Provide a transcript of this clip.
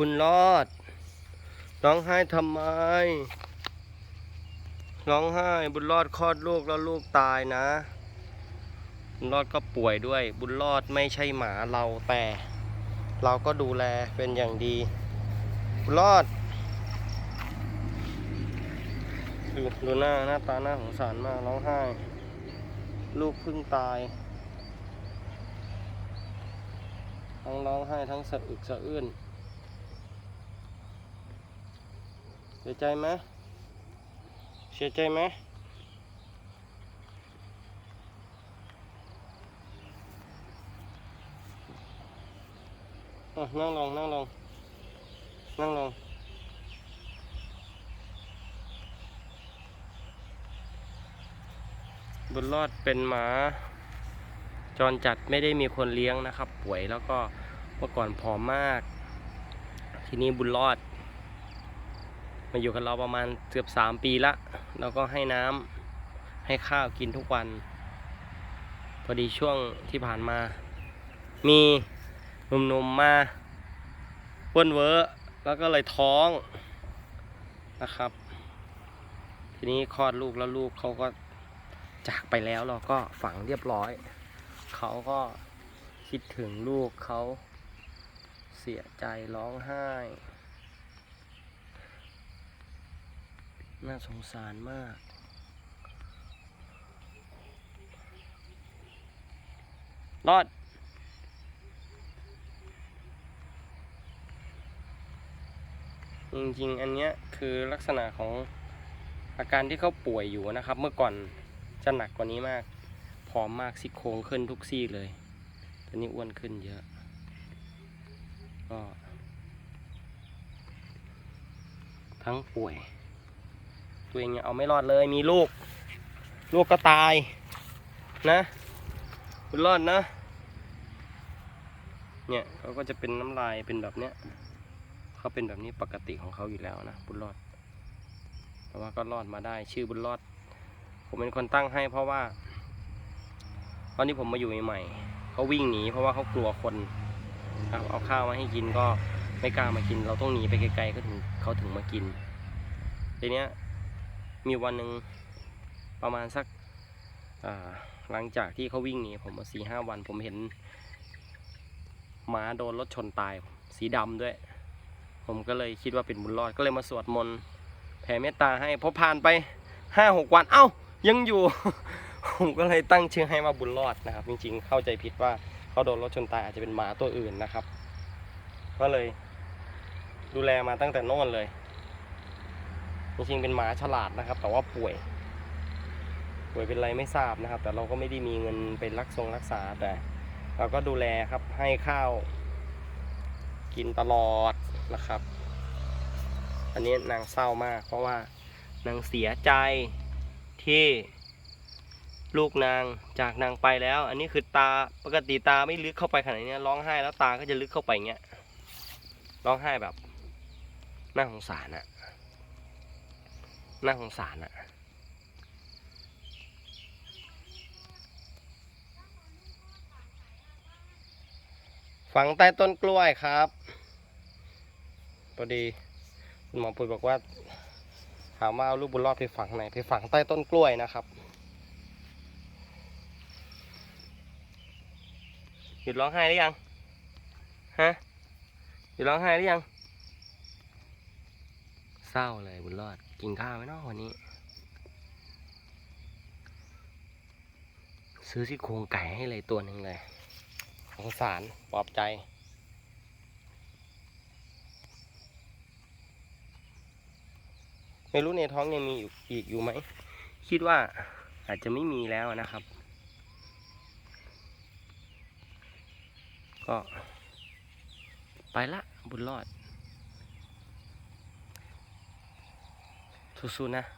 บุญรอด ร้องไห้ทำไม ร้องไห้ บุญรอดคลอดลูกแล้วลูกตายนะ บุญรอดก็ป่วยด้วย บุญรอดไม่ใช่หมาเราแต่ เราก็ดูแลเป็นอย่างดี บุญรอดดูดูหน้าหน้าตาหน้าสงสารมากร้องไห้ ลูกเพิ่งตาย ทั้งร้องไห้ทั้งสะอึกสะอื้น เสียใจไหมเสียใจไหมนั่งลงนั่งลงนั่งลงบุญรอดเป็นหมา จรจัดไม่ได้มีคนเลี้ยงนะครับ ป่วยแล้วก็เมื่อก่อนผอมมาก ทีนี้บุญรอด มาอยู่กับเราประมาณเกือบสามปีละแล้วก็ให้น้ำให้ข้าวกินทุกวัน พอดีช่วงที่ผ่านมา มีหนุ่มๆมาเว้นเวอร์แล้วก็เลยท้องนะครับ ทีนี้คลอดลูกแล้วลูกเขาก็จากไปแล้วเราก็ฝังเรียบร้อย เขาก็คิดถึงลูกเขาเสียใจร้องไห้ น่าสงสารมาก รอด จริงๆ อันเนี้ยคือลักษณะของอาการที่เขาป่วยอยู่นะครับ เมื่อก่อนจะหนักกว่านี้มาก ผอมมากซี่โครงขึ้นทุกซี่เลย ตอนนี้อ้วนขึ้นเยอะก็ทั้งป่วย ตัวเองเอาไม่รอดเลยมีลูก ลูกก็ตายนะคุณรอดนะ เนี่ยเขาก็จะเป็นน้ำลายเป็นแบบเนี้ยเขาเป็นแบบนี้ปกติของเขาอยู่แล้วนะบุญรอด แต่ว่าก็รอดมาได้ชื่อบุญรอด ผมเป็นคนตั้งให้เพราะว่า ตอนที่ผมมาอยู่ใหม่ๆเขาวิ่งหนีเพราะว่าเขากลัวคนครับเอาข้าวมาให้กินก็ไม่กล้ามากิน เราต้องหนีไปไกลๆก็ถึงเขาถึงมากินทีเนี้ย มีวันหนึ่งประมาณสักหลังจากที่เขาวิ่งหนีผมมาสี่ห้าวันผมเห็นหมาโดนรถชนตาย สีดำด้วย ผมก็เลยคิดว่าเป็นบุญรอดก็เลยมาสวดมนต์แผ่เมตตาให้พอผ่านไปห้าหกวันเอ้ายังอยู่ ผมก็เลยตั้งชื่อให้ว่าบุญรอดนะครับ จริงๆ เข้าใจผิดว่าเขาโดนรถชนตายอาจจะเป็นหมาตัวอื่นนะครับ ก็เลยดูแลมาตั้งแต่โน่นเลย จริงๆเป็นหมาฉลาดนะครับ แต่ว่าป่วย ป่วยเป็นอะไรไม่ทราบนะครับ แต่เราก็ไม่ได้มีเงินไปรักทรงรักษาแต่ เราก็ดูแลครับให้ข้าว กินตลอดนะครับ อันนี้นางเศร้ามาก เพราะว่านางเสียใจที่ลูกนางจากนางไปแล้ว อันนี้คือตาปกติตาไม่ลึกเข้าไปขนาดนี้ร้องไห้แล้วตาก็จะลึกเข้าไปเงี้ยร้องไห้แบบน่าสงสารอะ น่าสงสารอะฝังใต้ต้นกล้วยครับพอดีคุณหมอปุ๋ยบอกว่าถามว่าเอาลูกบุญรอดไปฝังไหนไปฝังใต้ต้นกล้วยนะครับหยุดร้องไห้หรือยังฮะหยุดร้องไห้หรือยัง ร้าเลยบุญรอด กินข้าวไหมเนาะวันนี้ ซื้อซี่โครงไก่ให้เลยตัวหนึ่งเลยสงสารปลอบใจ ไม่รู้ในท้องยังมีอยู่อีกอยู่ไหม คิดว่าอาจจะไม่มีแล้วนะครับ ก็ ไปละบุญรอด สู้ๆนะ